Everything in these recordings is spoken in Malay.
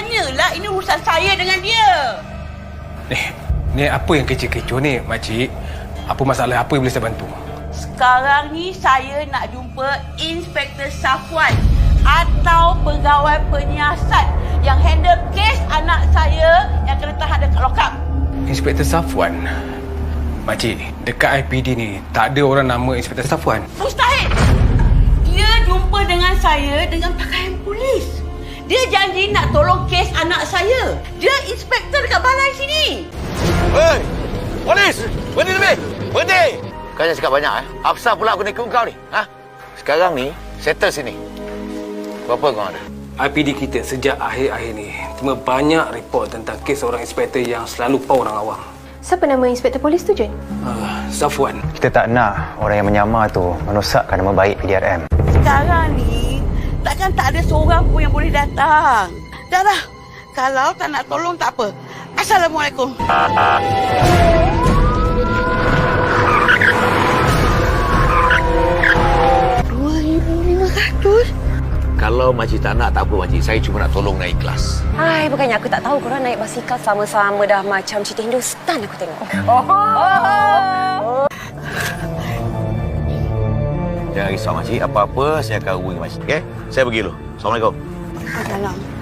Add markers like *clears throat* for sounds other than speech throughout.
Tanyalah ini urusan saya dengan dia. Ni, ni apa yang kecoh-kecoh ni, makcik? Apa masalah? Apa yang boleh saya bantu? Sekarang ni saya nak jumpa Inspektor Safwan atau pegawai penyiasat yang handle kes anak saya yang kena tahan dekat lokap. Inspektor Safwan. Makcik, dekat IPD ni tak ada orang nama Inspektor Safwan. Mustahil. Dia jumpa dengan saya dengan pakaian polis. Dia janji nak tolong kes anak saya. Dia inspektor dekat balai sini. Hei! Polis! Berhenti lebih! Berhenti! Kau jangan cakap banyak eh. Apa pula aku nak ikut kau ni? Ha? Sekarang ni, settle sini. Berapa kau ada? IPD kita sejak akhir-akhir ni terima banyak report tentang kes orang inspektor yang selalu pau orang awam. Siapa nama inspektor polis tu, Jun? Uh, Safwan. Kita tak nak orang yang menyamar tu merosakkan nama baik PDRM. Sekarang ni, takkan tak ada seorang pun yang boleh datang. Dah lah. Kalau tak nak tolong, tak apa. Assalamualaikum. Kalau makcik tak nak, tak apa makcik. Saya cuma nak tolong naik kelas. Hai, bukannya aku tak tahu korang naik basikal sama-sama dah macam cerita Hindustan aku tengok. Oh. Jangan risau makcik. Apa-apa saya akan hubungi makcik. Okey? Saya pergi dulu. Assalamualaikum. Salam. Assalamualaikum,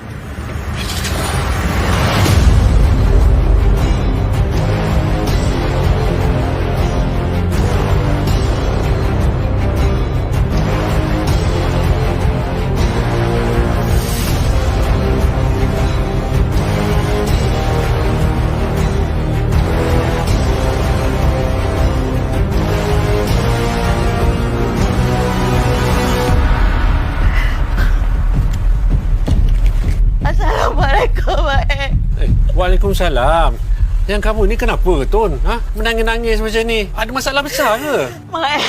Waalaikumsalam. Yang kamu ni kenapa, Tun? Ha? Menangis-nangis macam ni. Ada masalah besar ke? Mak Eh,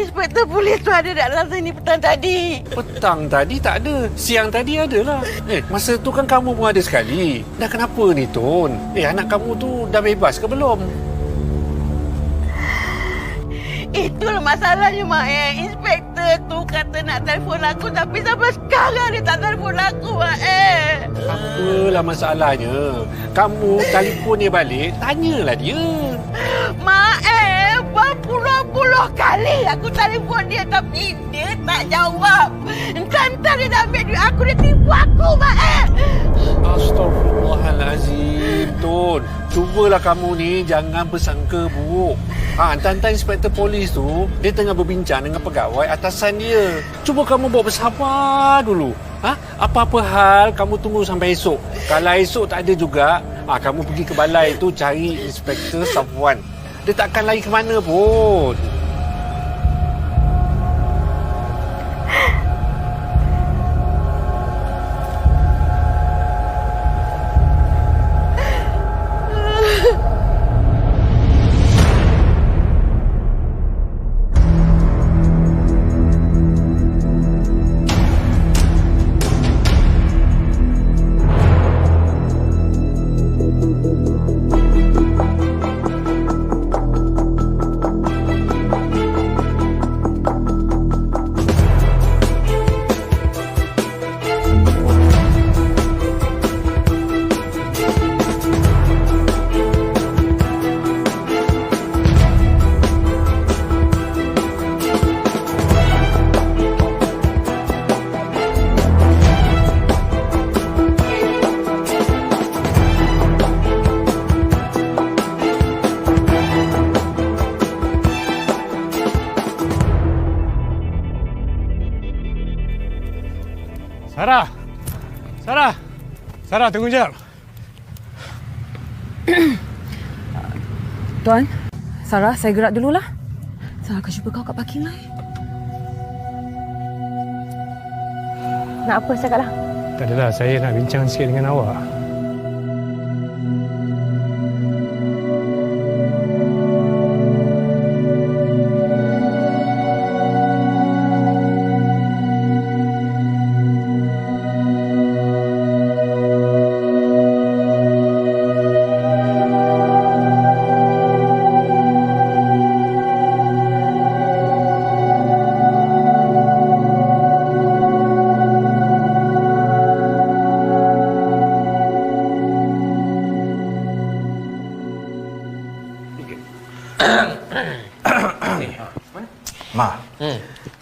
inspektor polis tu ada dalam sini petang tadi. Petang tadi tak ada. Siang tadi ada lah. Eh, masa tu kan kamu pun ada sekali. Dah kenapa ni, Tun? Eh, anak kamu tu dah bebas ke belum? Itulah masalahnya, Mak Eh. Inspektor tu kata nak telefon aku tapi sampai sekarang dia tak telefon aku, Mak Eh. Apalah masalahnya? Kamu telefon dia balik, tanyalah dia. Mak berpuluh-puluh kali aku telefon dia tapi dia tak jawab. Entah-entah dia dah ambil duit aku, dia tipu aku, Mak Eh. Astaghfirullahalazim, Tun. Cubalah kamu ni jangan bersangka buruk. Ha, entah-entah inspektor polis tu, dia tengah berbincang dengan pegawai atasan dia. Cuba kamu bawa bersabar dulu. Ha? Apa-apa hal, kamu tunggu sampai esok. Kalau esok tak ada juga, ha, kamu pergi ke balai tu cari inspektor Safwan. Dia takkan lari ke mana pun. Sarah! Sarah! Sarah, tunggu jap. *clears throat* Tuan, Sarah, saya gerak dululah. Sarah akan jumpa kau kat parking lah. Nak apa cakaplah? Tak adalah, saya nak bincang sikit dengan awak.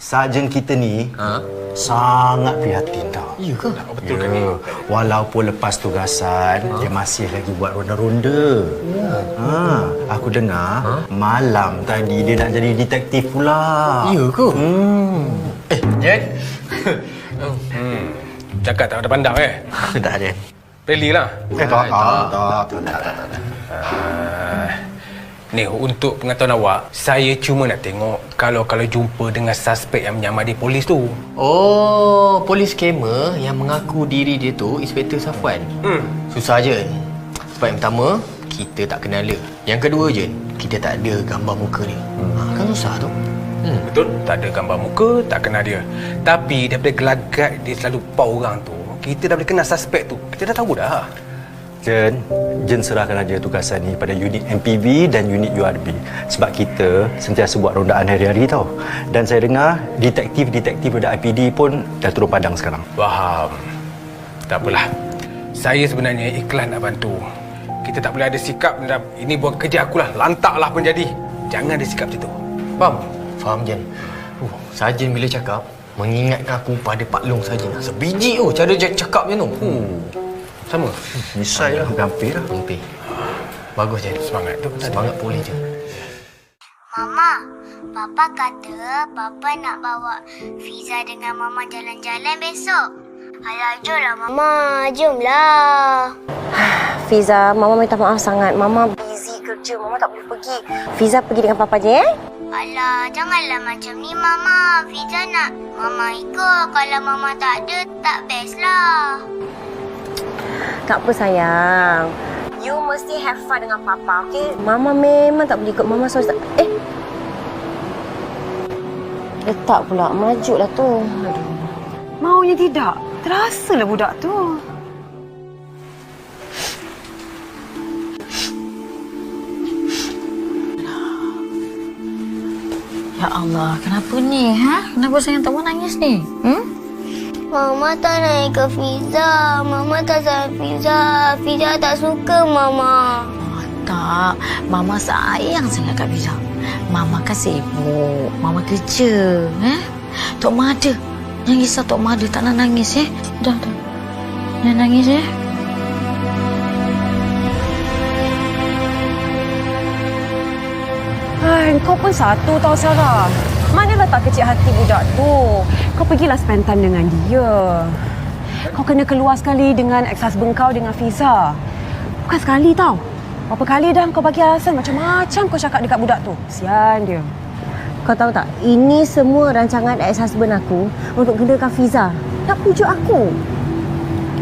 Sarjan kita ni ha? sangat prihatin tau. Ya ke? Betul ya. Walaupun lepas tugasan, ha? dia masih lagi buat ronda-ronda. Ha. Aku dengar ha? malam tadi dia nak jadi detektif pula. Ya ke? Hmm. Eh, Jen. Hmm. Cakap tak ada pandang eh? *laughs* tak ada. Really lah. Eh, tak, tak, tak, tak, tak, tak. Uh, ni untuk pengetahuan awak, saya cuma nak tengok kalau kalau jumpa dengan suspek yang menyamar di polis tu. Oh, polis skamer yang mengaku diri dia tu Inspektor Safwan. Hmm. Susah je. Sebab yang pertama, kita tak kenal dia. Yang kedua je, kita tak ada gambar muka dia. Hmm. Ha, kan susah tu. Hmm. Betul? Tak ada gambar muka, tak kenal dia. Tapi daripada gelagat dia selalu pau orang tu, kita dah boleh kenal suspek tu. Kita dah tahu dah. Jen, Jen serahkan aja tugasan ni pada unit MPV dan unit URB. Sebab kita sentiasa buat rondaan hari-hari tau. Dan saya dengar detektif-detektif dari IPD pun dah turun padang sekarang. Faham. Tak apalah. Saya sebenarnya ikhlas nak bantu. Kita tak boleh ada sikap dalam ini buat kerja akulah. Lantaklah pun jadi. Jangan ada sikap macam tu. Faham? Faham, Jen? Uh, Sarjan bila cakap, mengingatkan aku pada Pak Long Sarjan. Sebiji tu cara dia cakap macam tu. Hmm. Sama. Misai lah, hampir lah. Hampir. Bagus, Jen. Semangat tu. Semangat boleh je. Mama, Papa kata Papa nak bawa Fiza dengan Mama jalan-jalan besok. Ayah, jomlah Mama, jomlah. Fiza, Mama minta maaf sangat. Mama busy kerja. Mama tak boleh pergi. Fiza pergi dengan Papa je, eh? Alah, janganlah macam ni Mama. Fiza nak Mama ikut. Kalau Mama tak ada, tak best lah. Tak apa, sayang. You mesti have fun dengan Papa, okay? Mama memang tak boleh ikut. Mama selalu tak... Eh! Letak pula. Maju lah tu. Aduh. Maunya tidak. Terasalah budak tu. Ya Allah, kenapa ni? Ha? Kenapa sayang tak mau nangis ni? Hmm? Mama tak nak ikut Fiza. Mama tak sayang Fiza. Fiza tak suka Mama. Oh, tak. Mama sayang sangat kat Fiza. Mama kan sibuk. Mama kerja. Eh? Tok Ma ada. Jangan risau Tok Ma ada. Tak nak nangis, eh? Dah, dah. Jangan nangis, eh? Hai, kau pun satu tau Sarah. Manalah tak kecil hati budak tu. Kau pergilah spend time dengan dia. Kau kena keluar sekali dengan ex-husband kau dengan Fiza. Bukan sekali tau. Berapa kali dah kau bagi alasan macam-macam kau cakap dekat budak tu. Sian dia. Kau tahu tak, ini semua rancangan ex-husband aku untuk genakan Fiza. Nak pujuk aku.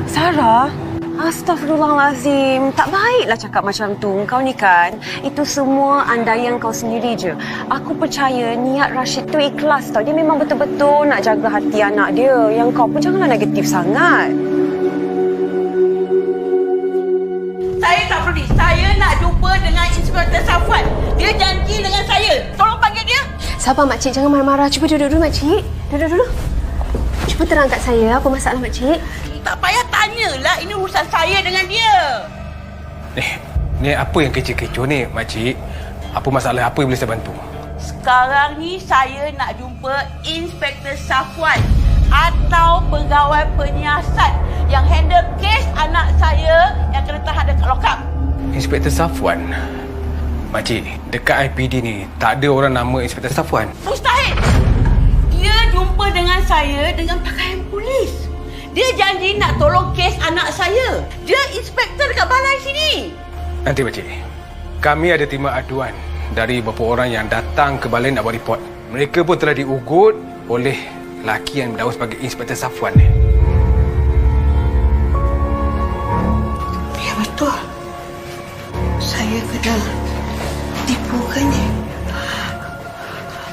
Sarah, Astaghfirullahalazim. Tak baiklah cakap macam tu. Kau ni kan, itu semua andaian kau sendiri je. Aku percaya niat Rashid tu ikhlas tau. Dia memang betul-betul nak jaga hati anak dia. Yang kau pun janganlah negatif sangat. Saya tak peduli. Saya nak jumpa dengan Inspektor Safwan. Dia janji dengan saya. Tolong panggil dia. Sabar makcik, jangan marah-marah. Cuba duduk dulu makcik. Duduk dulu. Cuba terang kat saya apa masalah makcik. Tak payah tanyalah. Ini urusan saya dengan dia. Ni, ni apa yang kecoh-kecoh ni, makcik? Apa masalah? Apa yang boleh saya bantu? Sekarang ni saya nak jumpa Inspektor Safwan atau pegawai penyiasat yang handle kes anak saya yang kena tahan dekat lokap. Inspektor Safwan. Makcik, dekat IPD ni tak ada orang nama Inspektor Safwan. Mustahil. Dia jumpa dengan saya dengan pakaian polis. Dia janji nak tolong kes anak saya. Dia inspektor dekat balai sini. Nanti makcik. Kami ada terima aduan dari beberapa orang yang datang ke balai nak buat report. Mereka pun telah diugut oleh lelaki yang berdaulat sebagai Inspektor Safwan ni. Ya betul. Saya kena tipu kan ni.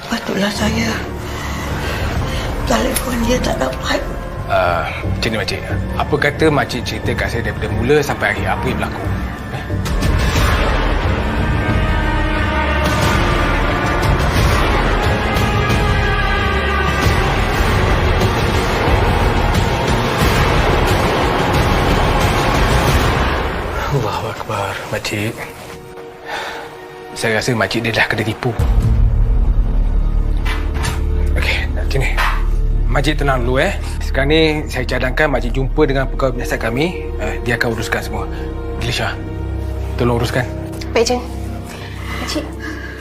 Patutlah saya telefon dia tak dapat. Uh, macam ni makcik. Apa kata makcik cerita kat saya daripada mula sampai akhir apa yang berlaku? Eh? Allahu Akbar, makcik. Saya rasa makcik dia dah kena tipu. Okey. Sini. Majid tenang dulu eh. Sekarang ni saya cadangkan Majid jumpa dengan pegawai penyiasat kami. Uh, dia akan uruskan semua. Gilisha, tolong uruskan. Baik, Jen. Pakcik,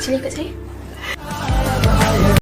sini ikut saya.